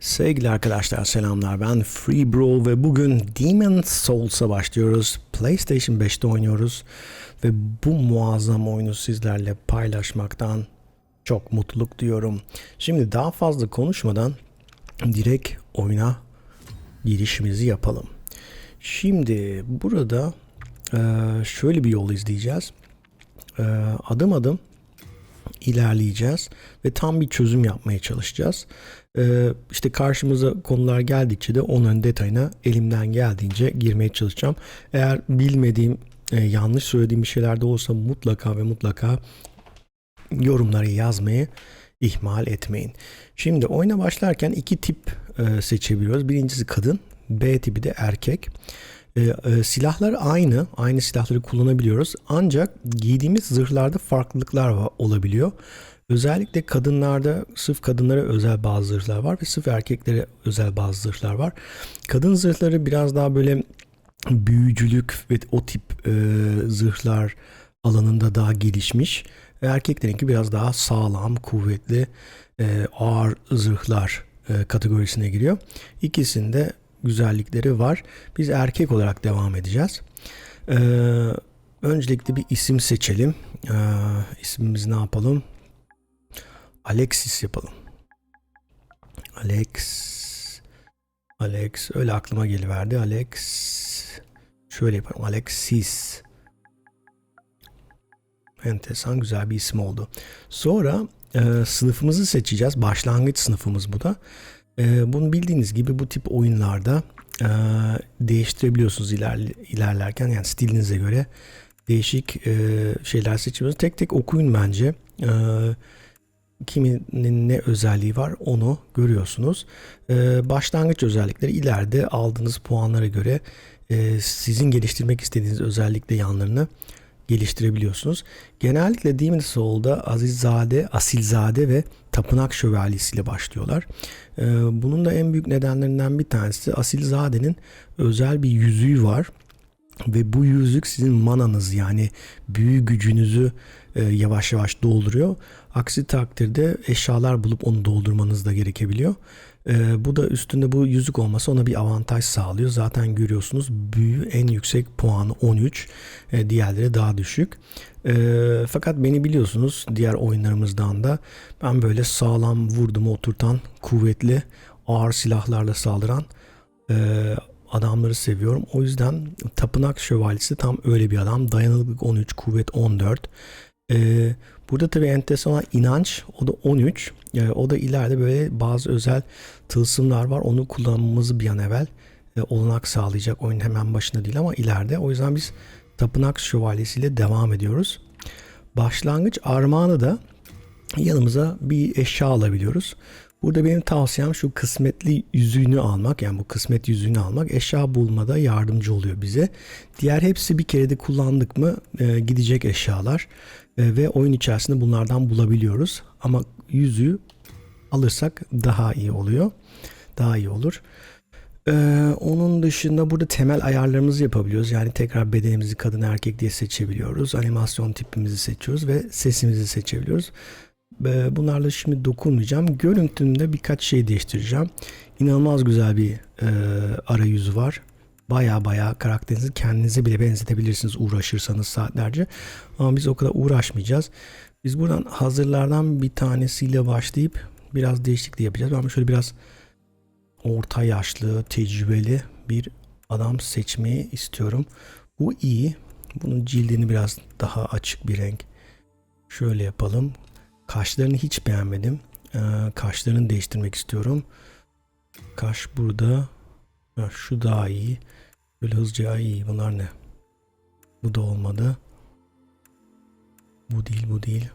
Sevgili arkadaşlar selamlar ben Free Bro ve bugün Demon Souls'a başlıyoruz. PlayStation 5'te oynuyoruz ve bu muazzam oyunu sizlerle paylaşmaktan çok mutluluk duyuyorum. Şimdi daha fazla konuşmadan direkt oyuna girişimizi yapalım. Şimdi burada eee, şöyle bir yol izleyeceğiz. Eee, adım adım ilerleyeceğiz ve tam bir çözüm yapmaya çalışacağız. Ee, işte karşımıza konular geldikçe de onun detayına elimden geldiğince girmeye çalışacağım. Eğer bilmediğim, e, yanlış söylediğim bir şeyler de olsa mutlaka ve mutlaka yorumları yazmayı ihmal etmeyin. Şimdi oyuna başlarken iki tip e, seçebiliyoruz. Birincisi kadın, B tipi de erkek. E, e, silahlar aynı, aynı silahları kullanabiliyoruz. Ancak giydiğimiz zırhlarda farklılıklar va- olabiliyor. Özellikle kadınlarda sırf kadınlara özel bazı zırhlar var ve sırf erkeklere özel bazı zırhlar var. Kadın zırhları biraz daha böyle büyücülük ve o tip e, zırhlar alanında daha gelişmiş. Erkeklerinki biraz daha sağlam, kuvvetli, e, ağır zırhlar e, kategorisine giriyor. İkisinde güzellikleri var. Biz erkek olarak devam edeceğiz. E, öncelikle bir isim seçelim. E, ismimizi ne yapalım? Alexis yapalım. Alex Alex öyle aklıma geliverdi. Alex şöyle yapalım. Alexis enteresan güzel bir isim oldu. Sonra e, sınıfımızı seçeceğiz. Başlangıç sınıfımız bu da. E, bunu bildiğiniz gibi bu tip oyunlarda e, değiştirebiliyorsunuz iler, ilerlerken yani stilinize göre değişik e, şeyler seçiyorsunuz. Tek tek okuyun bence. E, kiminin ne özelliği var onu görüyorsunuz. Ee, başlangıç özellikleri ileride aldığınız puanlara göre e, sizin geliştirmek istediğiniz özellikle yanlarını geliştirebiliyorsunuz. Genellikle Demon Soul'da Azizzade, Asilzade ve Tapınak Şövalyesi ile başlıyorlar. Ee, bunun da en büyük nedenlerinden bir tanesi Asilzade'nin özel bir yüzüğü var. Ve bu yüzük sizin mananız yani büyü gücünüzü e, yavaş yavaş dolduruyor. Aksi takdirde eşyalar bulup onu doldurmanız da gerekebiliyor. E, bu da üstünde bu yüzük olması ona bir avantaj sağlıyor. Zaten görüyorsunuz büyü en yüksek puanı 13. E, diğerleri daha düşük. E, fakat beni biliyorsunuz diğer oyunlarımızdan da ben böyle sağlam vurdumu oturtan kuvvetli ağır silahlarla saldıran e, adamları seviyorum. O yüzden Tapınak Şövalyesi tam öyle bir adam. Dayanıklılık 13, kuvvet 14. Ee, burada tabii enteresan olan inanç o da 13. Ee, o da ileride böyle bazı özel tılsımlar var. Onu kullanmamızı bir an evvel e, olanak sağlayacak. Oyun hemen başında değil ama ileride. O yüzden biz Tapınak Şövalyesi ile devam ediyoruz. Başlangıç armağanı da yanımıza bir eşya alabiliyoruz. Burada benim tavsiyem şu kısmetli yüzüğünü almak. Yani bu kısmet yüzüğünü almak eşya bulmada yardımcı oluyor bize. Diğer hepsi bir kere de kullandık mı e, gidecek eşyalar. E, ve oyun içerisinde bunlardan bulabiliyoruz. Ama yüzüğü alırsak daha iyi oluyor. Daha iyi olur. Ee, onun dışında burada temel ayarlarımızı yapabiliyoruz. Yani tekrar bedenimizi kadın erkek diye seçebiliyoruz. Animasyon tipimizi seçiyoruz ve sesimizi seçebiliyoruz. Ee, Bunlarla şimdi dokunmayacağım. Görüntümde birkaç şey değiştireceğim. İnanılmaz güzel bir e, arayüzü var. Baya baya karakterinizi kendinize bile benzetebilirsiniz uğraşırsanız saatlerce. Ama biz o kadar uğraşmayacağız. Biz buradan hazırlardan bir tanesiyle başlayıp biraz değişiklik yapacağız. Ben şöyle biraz orta yaşlı, tecrübeli bir adam seçmeyi istiyorum. Bu iyi. Bunun cildini biraz daha açık bir renk. Şöyle yapalım. Kaşlarını hiç beğenmedim. Ee, kaşlarını değiştirmek istiyorum. Kaş burada. Ha, şu daha iyi. Böyle hızlıca iyi. Bunlar ne? Bu da olmadı. Bu değil, bu değil.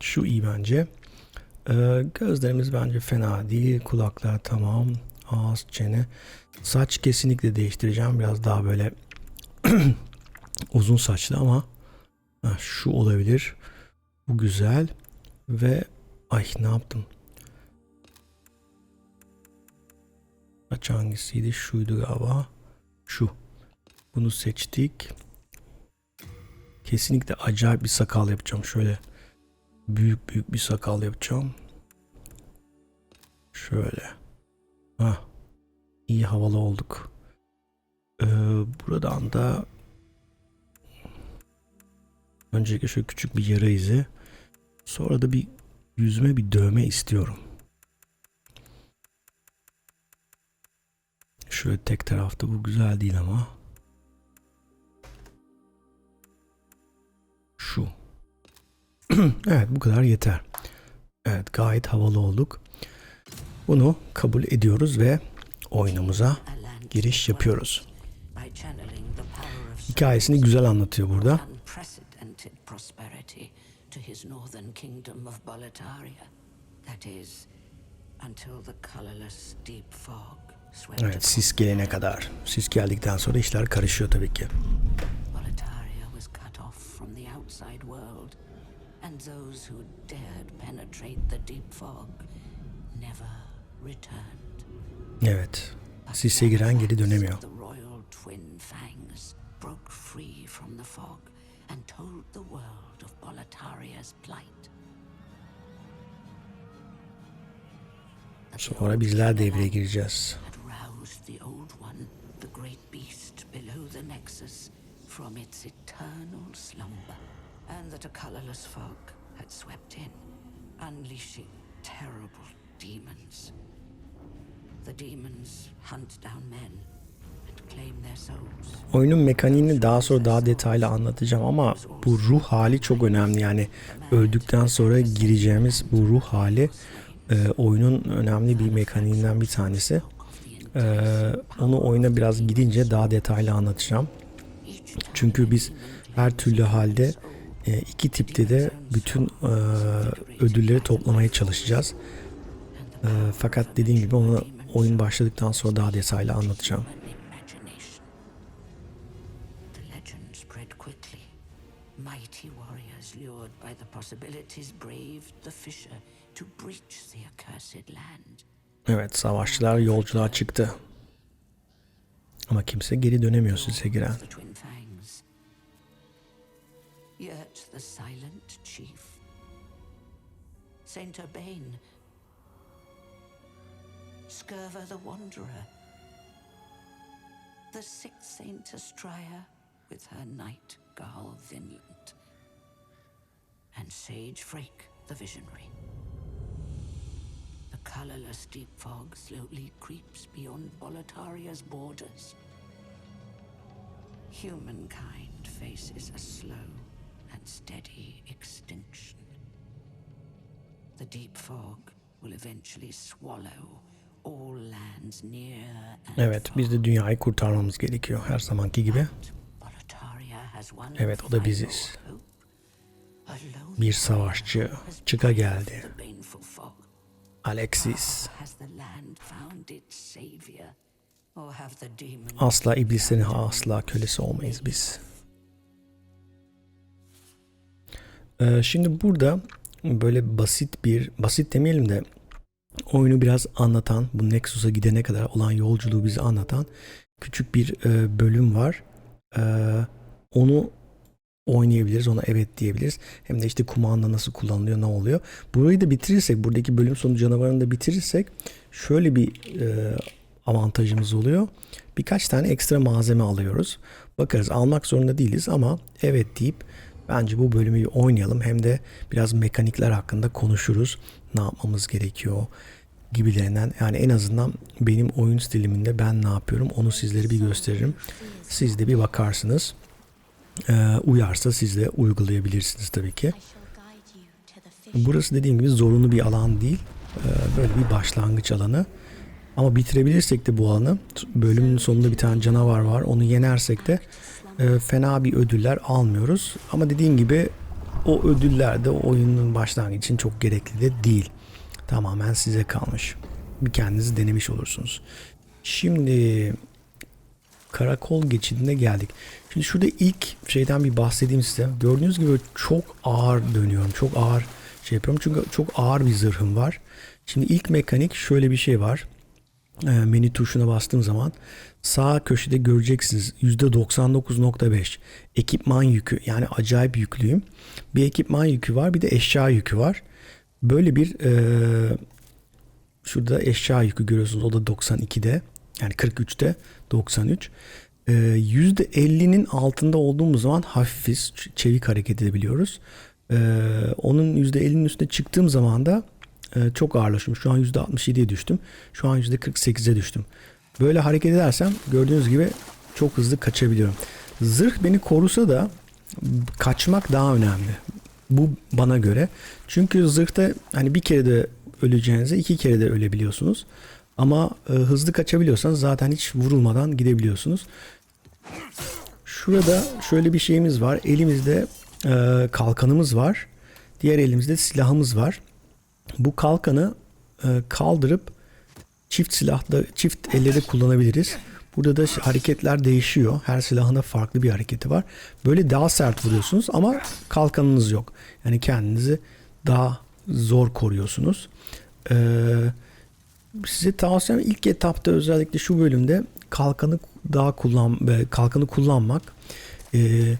Şu iyi bence. Ee, gözlerimiz bence fena değil. Kulaklar tamam. Ağız, çene. Saç kesinlikle değiştireceğim. Biraz daha böyle uzun saçlı ama Ha, şu olabilir. Bu güzel. Ve ay ne yaptım? Saç hangisiydi? Şuydu galiba. Şu. Bunu seçtik. Kesinlikle acayip bir sakal yapacağım. Şöyle büyük büyük bir sakal yapacağım. Şöyle. Hah. İyi havalı olduk. Ee, buradan da öncelikle şöyle küçük bir yara izi. Sonra da bir yüzüme bir dövme istiyorum. Şöyle tek tarafta bu güzel değil ama. Şu. evet bu kadar yeter. Evet gayet havalı olduk. Bunu kabul ediyoruz ve oyunumuza giriş yapıyoruz. Hikayesini güzel anlatıyor burada. That is, until the colorless deep fog Evet sis gelene kadar. Sis geldikten sonra işler karışıyor tabii ki. Boletaria was cut off from the outside world, and those who dared penetrate the deep fog never returned. Evet. Sise giren geri dönemiyor. The royal twin fangs broke free from the fog and told the world of Boletaria's plight. That the Sonra bizler devreye gireceğiz. The old one, the great beast below the nexus, from its eternal slumber, and that a colorless fog had swept in, unleashing terrible demons. The demons hunt down men. Oyunun mekaniğini daha sonra daha detaylı anlatacağım ama bu ruh hali çok önemli. Yani öldükten sonra gireceğimiz bu ruh hali e, oyunun önemli bir mekaniğinden bir tanesi. E, onu oyuna biraz gidince daha detaylı anlatacağım. Çünkü biz her türlü halde e, iki tipte de bütün e, ödülleri toplamaya çalışacağız. E, fakat dediğim gibi onu oyun başladıktan sonra daha detaylı anlatacağım. Possibilities braved the fissure to breach the accursed land. Evet savaşçılar yolculuğa çıktı. Ama kimse geri dönemiyor size giren. Saint Urbane, Scurva the Wanderer, the sixth Saint Astraea with her knight Garl Vinland, and Sage Frake the Visionary. Colorless deep fog slowly creeps beyond Boletaria's borders. Humankind faces a slow and steady extinction. The deep fog will eventually swallow all lands near and Evet biz de dünyayı kurtarmamız gerekiyor her zamanki gibi. Evet, o da biziz. Bir savaşçı çıka geldi. Alexis. Demons Asla iblislerin asla kölesi olmayız biz. Ee, şimdi burada böyle basit bir, basit demeyelim de oyunu biraz anlatan, bu Nexus'a gidene kadar olan yolculuğu bize anlatan küçük bir e, bölüm var. Ee, onu oynayabiliriz, ona evet diyebiliriz. Hem de işte kumanda nasıl kullanılıyor, ne oluyor. Burayı da bitirirsek, buradaki bölüm sonu canavarını da bitirirsek şöyle bir e, avantajımız oluyor. Birkaç tane ekstra malzeme alıyoruz. Bakarız almak zorunda değiliz ama evet deyip bence bu bölümü oynayalım. Hem de biraz mekanikler hakkında konuşuruz. Ne yapmamız gerekiyor gibilerinden. Yani en azından benim oyun stiliminde ben ne yapıyorum onu sizlere bir gösteririm. Siz de bir bakarsınız. Ee, uyarsa siz de uygulayabilirsiniz tabii ki. Burası dediğim gibi zorunlu bir alan değil. Ee, Böyle bir başlangıç alanı. Ama bitirebilirsek de bu alanı bölümün sonunda bir tane canavar var. Onu yenersek de e, fena bir ödüller almıyoruz. Ama dediğim gibi o ödüller de oyunun başlangıcı için çok gerekli de değil. Tamamen size kalmış. Bir kendinizi denemiş olursunuz. Şimdi karakol geçidine geldik. Şimdi şurada ilk şeyden bir bahsedeyim size. Gördüğünüz gibi çok ağır dönüyorum. Çok ağır şey yapıyorum. Çünkü çok ağır bir zırhım var. Şimdi ilk mekanik şöyle bir şey var. Ee, menü tuşuna bastığım zaman sağ köşede göreceksiniz %99.5 ekipman yükü yani acayip yüklüyüm. Bir ekipman yükü var bir de eşya yükü var. Böyle bir e, Şurada eşya yükü görüyorsunuz. O da 92'de. Yani 43'te 93. Ee, %50'nin altında olduğumuz zaman hafifiz. Çevik hareket edebiliyoruz. Ee, onun %50'nin üstüne çıktığım zaman da e, çok ağırlaşmış. Şu an %67'ye düştüm. Şu an %48'e düştüm. Böyle hareket edersem gördüğünüz gibi çok hızlı kaçabiliyorum. Zırh beni korusa da kaçmak daha önemli. Bu bana göre. Çünkü zırhta hani bir kere de öleceğinize iki kere de ölebiliyorsunuz. Ama e, hızlı kaçabiliyorsanız zaten hiç vurulmadan gidebiliyorsunuz. Şurada şöyle bir şeyimiz var. Elimizde e, kalkanımız var. Diğer elimizde silahımız var. Bu kalkanı e, kaldırıp çift silahla çift elle de kullanabiliriz. Burada da hareketler değişiyor. Her silahın da farklı bir hareketi var. Böyle daha sert vuruyorsunuz ama kalkanınız yok. Yani kendinizi daha zor koruyorsunuz. Ee, size tavsiyem ilk etapta özellikle şu bölümde kalkanı daha kullan kalkanı kullanmak. Ee,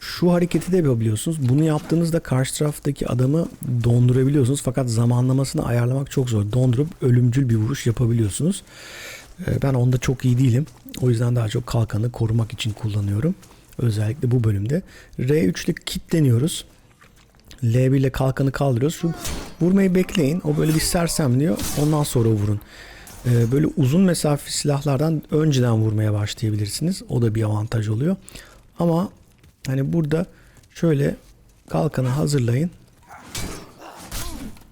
şu hareketi de yapabiliyorsunuz. Bunu yaptığınızda karşı taraftaki adamı dondurabiliyorsunuz. Fakat zamanlamasını ayarlamak çok zor. Dondurup ölümcül bir vuruş yapabiliyorsunuz. Ee, Ben onda çok iyi değilim. O yüzden daha çok kalkanı korumak için kullanıyorum. Özellikle bu bölümde. R3 ile kilitleniyoruz. L1 ile kalkanı kaldırıyoruz. Şu vurmayı bekleyin. O böyle bir sersemliyor. Ondan sonra vurun. Ee, Böyle uzun mesafe silahlardan önceden vurmaya başlayabilirsiniz. O da bir avantaj oluyor. Ama hani burada şöyle kalkanı hazırlayın.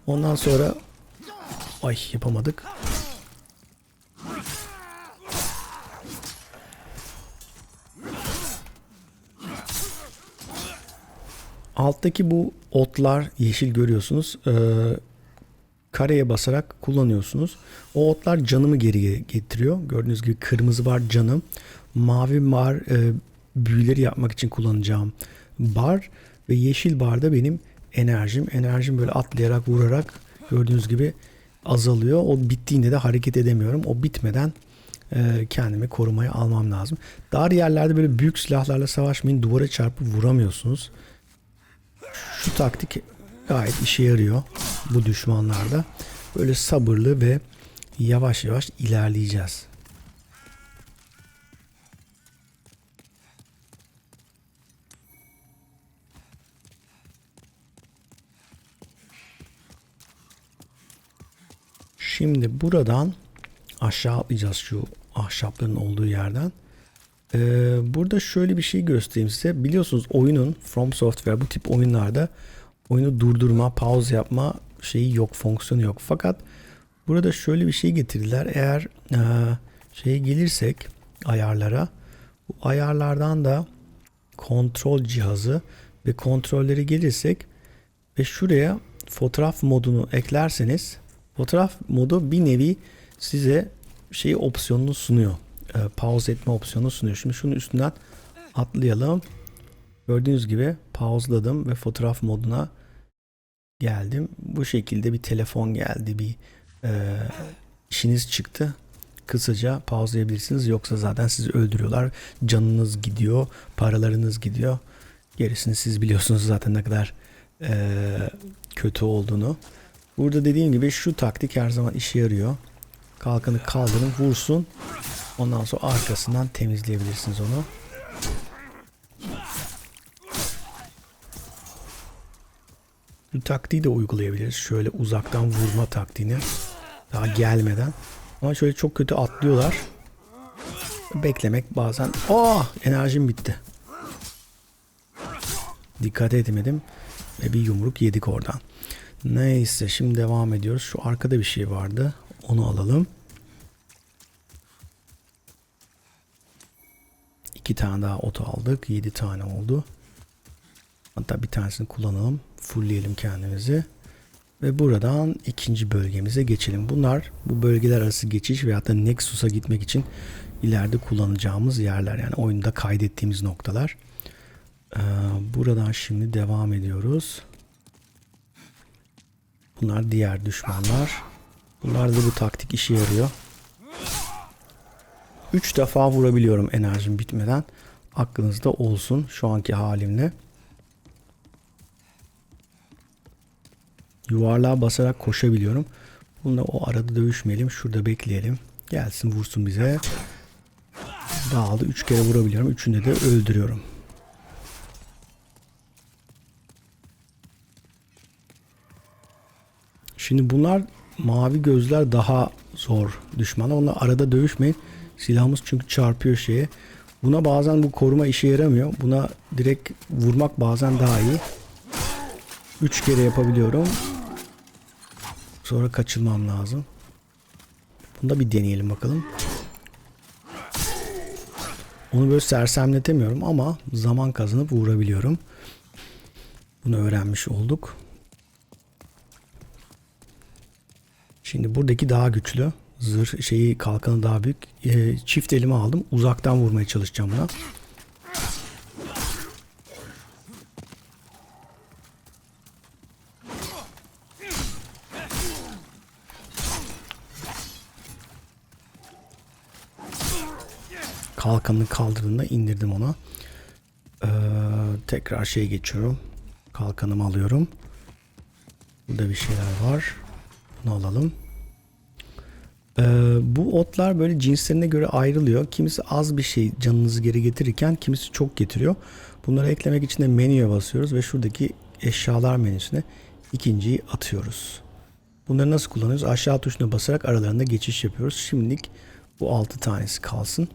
Ondan sonra ay yapamadık. Alttaki bu otlar yeşil görüyorsunuz. Ee, kareye basarak kullanıyorsunuz. O otlar canımı geri getiriyor. Gördüğünüz gibi kırmızı var canım. Mavi var e, büyüleri yapmak için kullanacağım bar. Ve yeşil bar da benim enerjim. Enerjim böyle atlayarak vurarak gördüğünüz gibi azalıyor. O bittiğinde de hareket edemiyorum. O bitmeden e, kendimi korumaya almam lazım. Dar yerlerde böyle büyük silahlarla savaşmayın. Duvara çarpıp vuramıyorsunuz. Şu taktik gayet işe yarıyor bu düşmanlarda. Böyle sabırlı ve yavaş yavaş ilerleyeceğiz. Şimdi buradan aşağı atlayacağız şu ahşapların olduğu yerden. Ee, burada şöyle bir şey göstereyim size. Biliyorsunuz oyunun From Software bu tip oyunlarda oyunu durdurma, pause yapma şeyi yok, fonksiyonu yok. Fakat burada şöyle bir şey getirdiler. Eğer e, şeye gelirsek ayarlara bu ayarlardan da kontrol cihazı ve kontrolleri gelirsek ve şuraya fotoğraf modunu eklerseniz fotoğraf modu bir nevi size şeyi opsiyonunu sunuyor. E, pause etme opsiyonunu sunuyor. Şimdi şunun üstünden atlayalım. Gördüğünüz gibi pauzeladım ve fotoğraf moduna geldim. Bu şekilde bir telefon geldi, bir e, işiniz çıktı. Kısaca pauzlayabilirsiniz. Yoksa zaten sizi öldürüyorlar. Canınız gidiyor, paralarınız gidiyor. Gerisini siz biliyorsunuz zaten ne kadar e, kötü olduğunu. Burada dediğim gibi şu taktik her zaman işe yarıyor. Kalkanı kaldırın, vursun. Ondan sonra arkasından temizleyebilirsiniz onu. Bu taktiği de uygulayabiliriz. Şöyle uzaktan vurma taktiğini. Daha gelmeden. Ama şöyle çok kötü atlıyorlar. Beklemek bazen... Oh! Enerjim bitti. Dikkat edemedim. Ve bir yumruk yedik oradan. Neyse şimdi devam ediyoruz. Şu arkada bir şey vardı. Onu alalım. İki tane daha oto aldık. Yedi tane oldu. Hatta bir tanesini kullanalım. Fullleyelim kendimizi. Ve buradan ikinci bölgemize geçelim. Bunlar bu bölgeler arası geçiş veyahut da Nexus'a gitmek için ileride kullanacağımız yerler. Yani oyunda kaydettiğimiz noktalar. Ee, buradan şimdi devam ediyoruz. Bunlar diğer düşmanlar. Bunlar da bu taktik işe yarıyor. 3 defa vurabiliyorum enerjim bitmeden. Aklınızda olsun şu anki halimle. Yuvarlığa basarak koşabiliyorum. Bununla o arada dövüşmeyelim. Şurada bekleyelim. Gelsin vursun bize. Dağıldı. Üç kere vurabiliyorum. Üçünde de öldürüyorum. Şimdi bunlar mavi gözler daha zor düşmana. Onunla arada dövüşmeyin. Silahımız çünkü çarpıyor şeye. Buna bazen bu koruma işe yaramıyor. Buna direkt vurmak bazen daha iyi. Üç kere yapabiliyorum. Sonra kaçırmam lazım. Bunu da bir deneyelim bakalım. Onu böyle sersemletemiyorum ama zaman kazanıp vurabiliyorum. Bunu öğrenmiş olduk. Şimdi buradaki daha güçlü. Zırh şeyi kalkanı daha büyük. Ee, çift elime aldım. Uzaktan vurmaya çalışacağım buna. Kalkanını kaldırdığında indirdim ona. Ee, tekrar şey geçiyorum. Kalkanımı alıyorum. Burada bir şeyler var. Bunu alalım. Ee, bu otlar böyle cinslerine göre ayrılıyor. Kimisi az bir şey canınızı geri getirirken kimisi çok getiriyor. Bunları eklemek için de menüye basıyoruz ve şuradaki eşyalar menüsüne ikinciyi atıyoruz. Bunları nasıl kullanıyoruz? Aşağı tuşuna basarak aralarında geçiş yapıyoruz. Şimdilik bu 6 tanesi kalsın.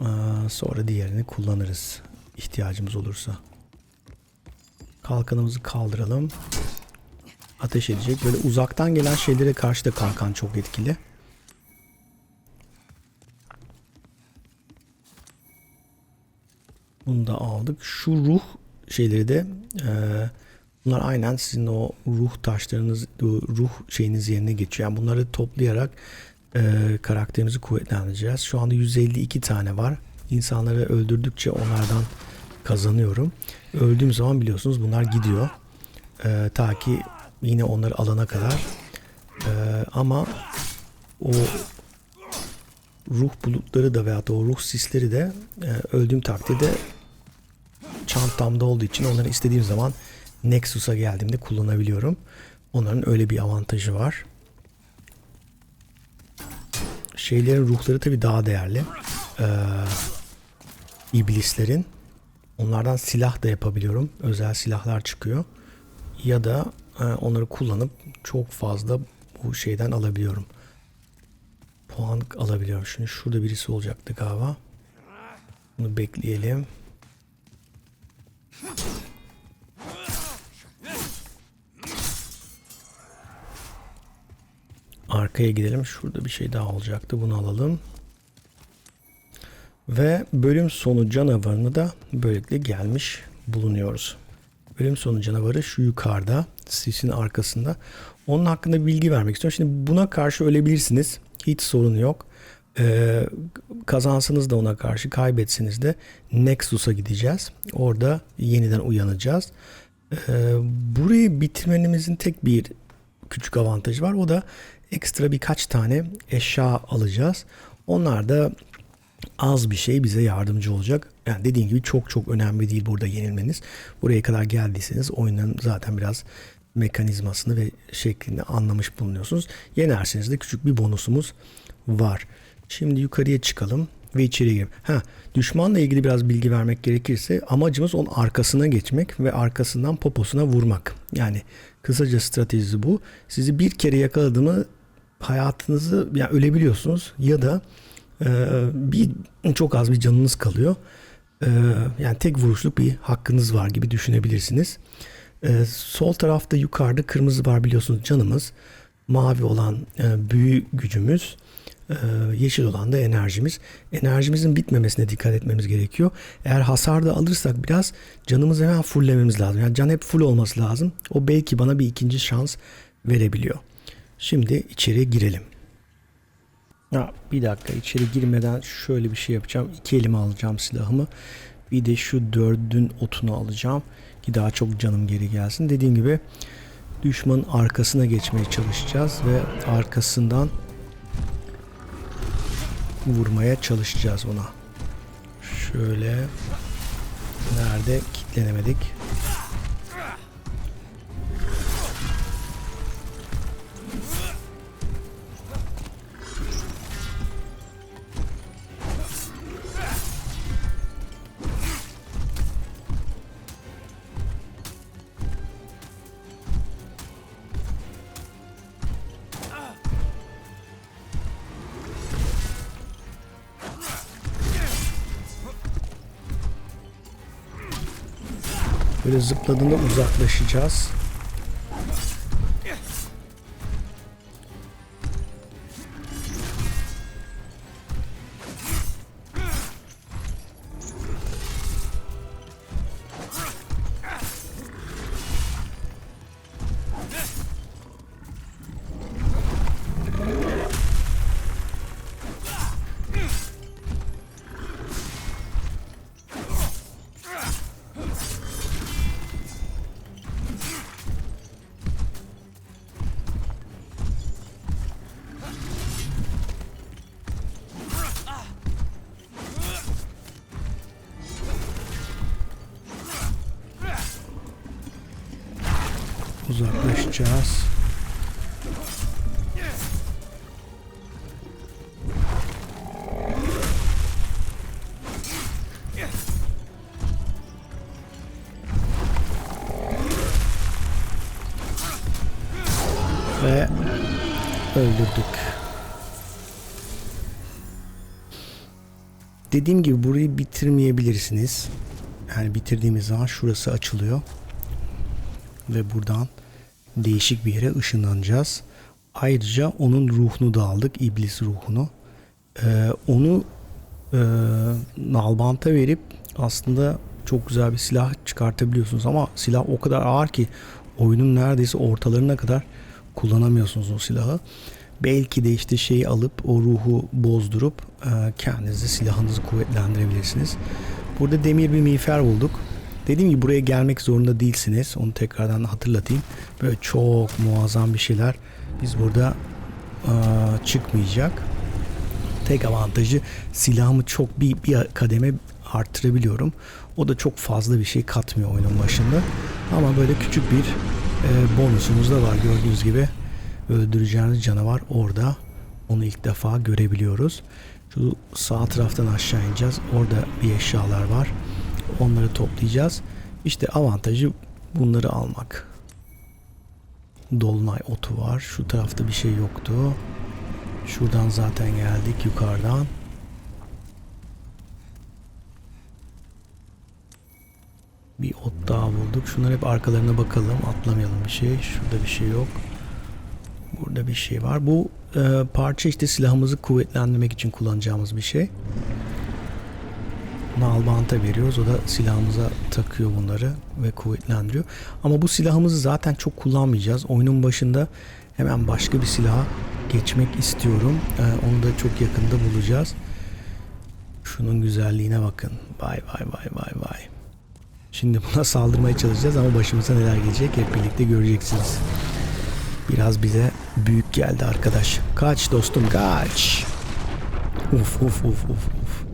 Ee, sonra diğerini kullanırız ihtiyacımız olursa. Kalkanımızı kaldıralım. Ateş edecek. Böyle uzaktan gelen şeylere karşı da kalkan çok etkili. Bunu da aldık. Şu ruh şeyleri de e, bunlar aynen sizin o ruh taşlarınız, ruh şeyiniz yerine geçiyor. Yani bunları toplayarak e, karakterimizi kuvvetlendireceğiz. Şu anda 152 tane var. İnsanları öldürdükçe onlardan kazanıyorum. Öldüğüm zaman biliyorsunuz bunlar gidiyor. E, ta ki yine onları alana kadar. E, ama o ruh bulutları da veyahut da o ruh sisleri de e, öldüğüm takdirde çantamda olduğu için onları istediğim zaman Nexus'a geldiğimde kullanabiliyorum. Onların öyle bir avantajı var. Şeylerin ruhları tabii daha değerli. Ee, iblislerin. Onlardan silah da yapabiliyorum. Özel silahlar çıkıyor. Ya da onları kullanıp çok fazla bu şeyden alabiliyorum. Puan alabiliyorum. Şimdi şurada birisi olacaktı galiba. Bunu bekleyelim. Arkaya gidelim. Şurada bir şey daha olacaktı. Bunu alalım. Ve bölüm sonu canavarını da böylelikle gelmiş bulunuyoruz. Bölüm sonu canavarı şu yukarıda. Sisin arkasında. Onun hakkında bilgi vermek istiyorum. Şimdi buna karşı ölebilirsiniz. Hiç sorun yok. Ee, kazansanız da ona karşı kaybetseniz de Nexus'a gideceğiz. Orada yeniden uyanacağız. Ee, burayı bitirmenimizin tek bir küçük avantajı var. O da ekstra birkaç tane eşya alacağız. Onlar da az bir şey bize yardımcı olacak. Yani dediğim gibi çok çok önemli değil burada yenilmeniz. Buraya kadar geldiyseniz oyunun zaten biraz mekanizmasını ve şeklini anlamış bulunuyorsunuz. Yenerseniz de küçük bir bonusumuz var. Şimdi yukarıya çıkalım ve içeri girelim. Ha, düşmanla ilgili biraz bilgi vermek gerekirse amacımız onun arkasına geçmek ve arkasından poposuna vurmak. Yani kısaca stratejisi bu. Sizi bir kere yakaladığını hayatınızı yani ölebiliyorsunuz ya da e, bir çok az bir canınız kalıyor. E, yani tek vuruşluk bir hakkınız var gibi düşünebilirsiniz. E, sol tarafta yukarıda kırmızı var biliyorsunuz canımız. Mavi olan e, büyü gücümüz. Ee, yeşil olan da enerjimiz. Enerjimizin bitmemesine dikkat etmemiz gerekiyor. Eğer hasar da alırsak biraz canımızı hemen fulllememiz lazım. Yani can hep full olması lazım. O belki bana bir ikinci şans verebiliyor. Şimdi içeriye girelim. Ya bir dakika içeri girmeden şöyle bir şey yapacağım. İki elime alacağım silahımı. Bir de şu dördün otunu alacağım. Ki daha çok canım geri gelsin. Dediğim gibi düşmanın arkasına geçmeye çalışacağız ve arkasından vurmaya çalışacağız ona. Şöyle nerede kitlenemedik. Zıpladığında uzaklaşacağız. Uzaklaşacağız. Ve öldürdük. Dediğim gibi burayı bitirmeyebilirsiniz. Yani bitirdiğimiz zaman şurası açılıyor ve buradan değişik bir yere ışınlanacağız. Ayrıca onun ruhunu da aldık, iblis ruhunu. Ee, onu e, nalbanta verip aslında çok güzel bir silah çıkartabiliyorsunuz ama silah o kadar ağır ki oyunun neredeyse ortalarına kadar kullanamıyorsunuz o silahı. Belki de işte şeyi alıp o ruhu bozdurup e, kendinizi silahınızı kuvvetlendirebilirsiniz. Burada demir bir miğfer bulduk. Dediğim gibi buraya gelmek zorunda değilsiniz. Onu tekrardan hatırlatayım. Böyle çok muazzam bir şeyler biz burada e, çıkmayacak. Tek avantajı silahımı çok bir, bir kademe arttırabiliyorum. O da çok fazla bir şey katmıyor oyunun başında. Ama böyle küçük bir e, bonusumuz da var gördüğünüz gibi. Öldüreceğiniz canavar orada. Onu ilk defa görebiliyoruz. Şu sağ taraftan aşağı ineceğiz. Orada bir eşyalar var. Onları toplayacağız. İşte avantajı bunları almak. Dolunay otu var. Şu tarafta bir şey yoktu. Şuradan zaten geldik yukarıdan. Bir ot daha bulduk. Şunlar hep arkalarına bakalım. Atlamayalım bir şey. Şurada bir şey yok. Burada bir şey var. Bu e, parça işte silahımızı kuvvetlendirmek için kullanacağımız bir şey. Nalbanta veriyoruz. O da silahımıza takıyor bunları ve kuvvetlendiriyor. Ama bu silahımızı zaten çok kullanmayacağız. Oyunun başında hemen başka bir silaha geçmek istiyorum. Ee, onu da çok yakında bulacağız. Şunun güzelliğine bakın. Vay vay vay vay vay. Şimdi buna saldırmaya çalışacağız ama başımıza neler gelecek hep birlikte göreceksiniz. Biraz bize büyük geldi arkadaş. Kaç dostum kaç. Uf uf uf uf uf.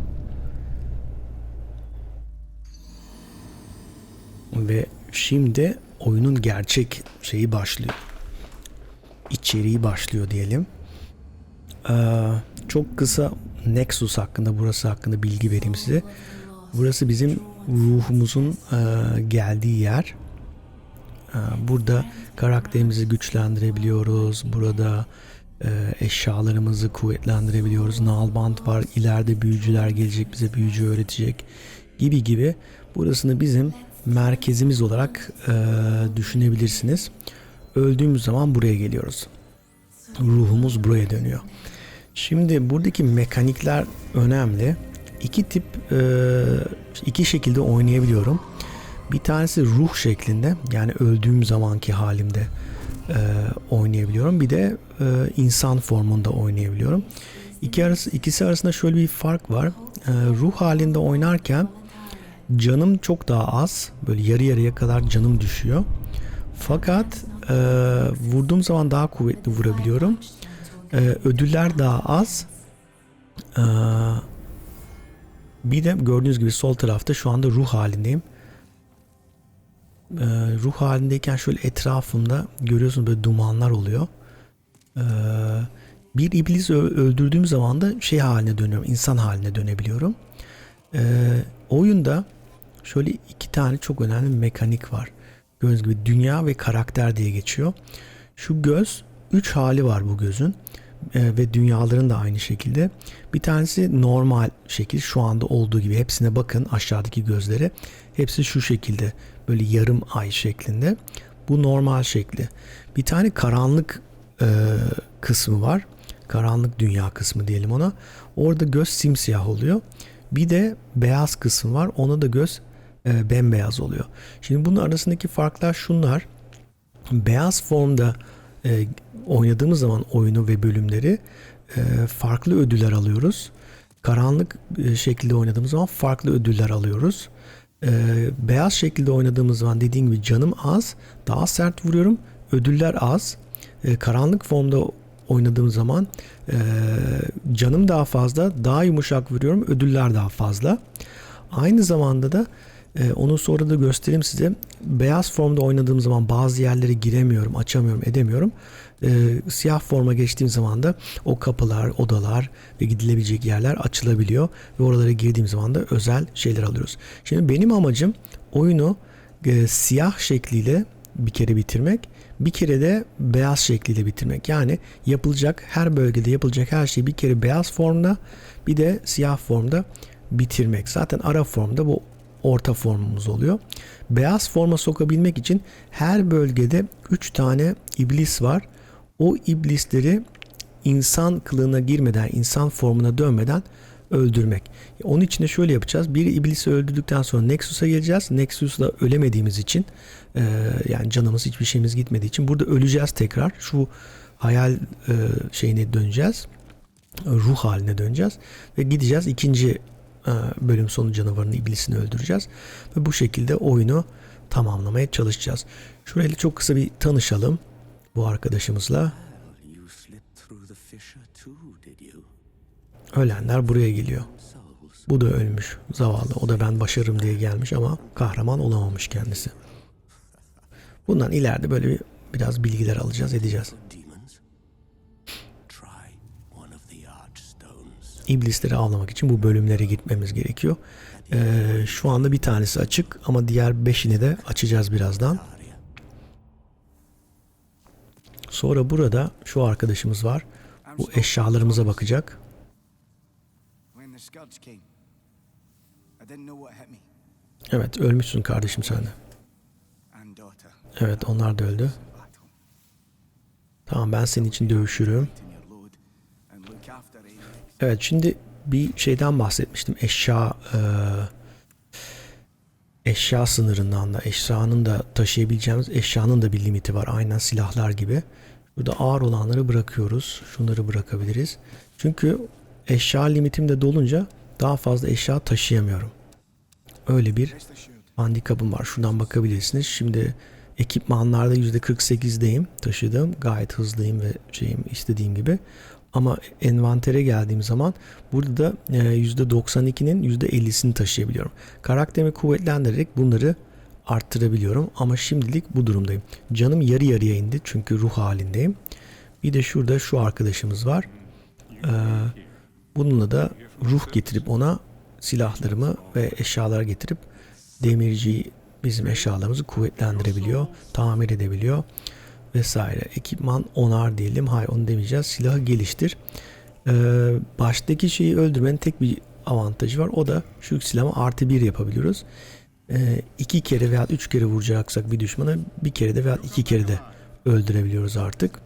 Ve şimdi oyunun gerçek şeyi başlıyor. İçeriği başlıyor diyelim. Ee, çok kısa Nexus hakkında, burası hakkında bilgi vereyim size. Burası bizim ruhumuzun e, geldiği yer. Ee, burada karakterimizi güçlendirebiliyoruz. Burada e, eşyalarımızı kuvvetlendirebiliyoruz. Nalband var. İleride büyücüler gelecek bize büyücü öğretecek gibi gibi. Burasını bizim merkezimiz olarak e, düşünebilirsiniz. Öldüğümüz zaman buraya geliyoruz. Ruhumuz buraya dönüyor. Şimdi buradaki mekanikler önemli. İki tip e, iki şekilde oynayabiliyorum. Bir tanesi ruh şeklinde yani öldüğüm zamanki halimde e, oynayabiliyorum. Bir de e, insan formunda oynayabiliyorum. İki arası, ikisi arasında şöyle bir fark var. E, ruh halinde oynarken canım çok daha az. Böyle yarı yarıya kadar canım düşüyor. Fakat e, vurduğum zaman daha kuvvetli vurabiliyorum. E, ödüller daha az. E, bir de gördüğünüz gibi sol tarafta şu anda ruh halindeyim. E, ruh halindeyken şöyle etrafımda görüyorsunuz böyle dumanlar oluyor. E, bir iblis öldürdüğüm zaman da şey haline dönüyorum. insan haline dönebiliyorum. E, oyunda şöyle iki tane çok önemli mekanik var. Gördüğünüz gibi dünya ve karakter diye geçiyor. Şu göz, üç hali var bu gözün Ee, ve dünyaların da aynı şekilde. Bir tanesi normal şekil şu anda olduğu gibi hepsine bakın aşağıdaki gözlere. Hepsi şu şekilde böyle yarım ay şeklinde. Bu normal şekli. Bir tane karanlık e, kısmı var. Karanlık dünya kısmı diyelim ona. Orada göz simsiyah oluyor. Bir de beyaz kısmı var. Ona da göz e, bembeyaz oluyor. Şimdi bunun arasındaki farklar şunlar. Beyaz formda e, oynadığımız zaman oyunu ve bölümleri e, farklı ödüller alıyoruz. Karanlık e, şekilde oynadığımız zaman farklı ödüller alıyoruz. E, beyaz şekilde oynadığımız zaman dediğim gibi canım az, daha sert vuruyorum, ödüller az. E, karanlık formda oynadığım zaman e, canım daha fazla, daha yumuşak vuruyorum, ödüller daha fazla. Aynı zamanda da e, onu sonra da göstereyim size. Beyaz formda oynadığım zaman bazı yerlere giremiyorum, açamıyorum, edemiyorum. E, siyah forma geçtiğim zaman da o kapılar, odalar ve gidilebilecek yerler açılabiliyor. Ve oralara girdiğim zaman da özel şeyler alıyoruz. Şimdi benim amacım oyunu e, siyah şekliyle bir kere bitirmek. Bir kere de beyaz şekliyle bitirmek. Yani yapılacak her bölgede yapılacak her şeyi bir kere beyaz formda bir de siyah formda bitirmek. Zaten ara formda bu orta formumuz oluyor. Beyaz forma sokabilmek için her bölgede 3 tane iblis var. O iblisleri insan kılığına girmeden, insan formuna dönmeden öldürmek. Onun için de şöyle yapacağız. Bir iblisi öldürdükten sonra Nexus'a geleceğiz. Nexus'la ölemediğimiz için e, yani canımız hiçbir şeyimiz gitmediği için burada öleceğiz tekrar. Şu hayal e, şeyine döneceğiz. Ruh haline döneceğiz. Ve gideceğiz ikinci bölüm sonu canavarını iblisini öldüreceğiz. Ve bu şekilde oyunu tamamlamaya çalışacağız. Şurayla çok kısa bir tanışalım bu arkadaşımızla. Ölenler buraya geliyor. Bu da ölmüş. Zavallı. O da ben başarırım diye gelmiş ama kahraman olamamış kendisi. Bundan ileride böyle bir biraz bilgiler alacağız, edeceğiz. Demons? Try one of the archstones. İblisleri avlamak için bu bölümlere gitmemiz gerekiyor. Ee, şu anda bir tanesi açık ama diğer beşini de açacağız birazdan. Sonra burada şu arkadaşımız var. Bu eşyalarımıza bakacak. Evet ölmüşsün kardeşim sen de. Evet onlar da öldü. Tamam ben senin için dövüşürüm. Evet şimdi bir şeyden bahsetmiştim. Eşya e, eşya sınırından da eşyanın da taşıyabileceğimiz eşyanın da bir limiti var. Aynen silahlar gibi. Burada ağır olanları bırakıyoruz. Şunları bırakabiliriz. Çünkü eşya limitim de dolunca daha fazla eşya taşıyamıyorum. Öyle bir handikapım var. Şuradan bakabilirsiniz. Şimdi ekipmanlarda %48'deyim taşıdığım. Gayet hızlıyım ve şeyim istediğim gibi. Ama envantere geldiğim zaman burada da e, %92'nin %50'sini taşıyabiliyorum. Karakterimi kuvvetlendirerek bunları arttırabiliyorum. Ama şimdilik bu durumdayım. Canım yarı yarıya indi çünkü ruh halindeyim. Bir de şurada şu arkadaşımız var. Ee, bununla da ruh getirip ona silahlarımı ve eşyalar getirip demirci bizim eşyalarımızı kuvvetlendirebiliyor, tamir edebiliyor vesaire. Ekipman onar diyelim. Hayır onu demeyeceğiz. Silahı geliştir. Ee, baştaki şeyi öldürmenin tek bir avantajı var. O da şu silahı artı bir yapabiliyoruz. Ee, iki kere veya üç kere vuracaksak bir düşmanı bir kere de veya iki kere de öldürebiliyoruz artık.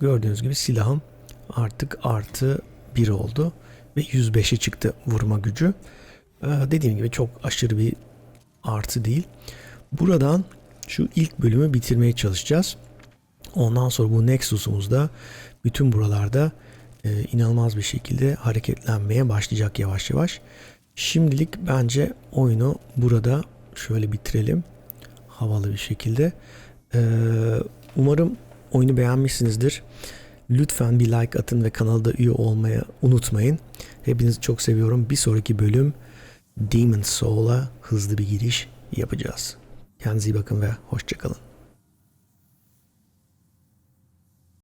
Gördüğünüz gibi silahım artık artı bir oldu ve 105'e çıktı vurma gücü. Ee, dediğim gibi çok aşırı bir artı değil. Buradan şu ilk bölümü bitirmeye çalışacağız. Ondan sonra bu Nexus'umuzda bütün buralarda e, inanılmaz bir şekilde hareketlenmeye başlayacak yavaş yavaş. Şimdilik bence oyunu burada şöyle bitirelim. Havalı bir şekilde. Ee, umarım oyunu beğenmişsinizdir. Lütfen bir like atın ve kanalda üye olmayı unutmayın. Hepinizi çok seviyorum. Bir sonraki bölüm Demon Soul'a hızlı bir giriş yapacağız. Kendinize iyi bakın ve hoşçakalın.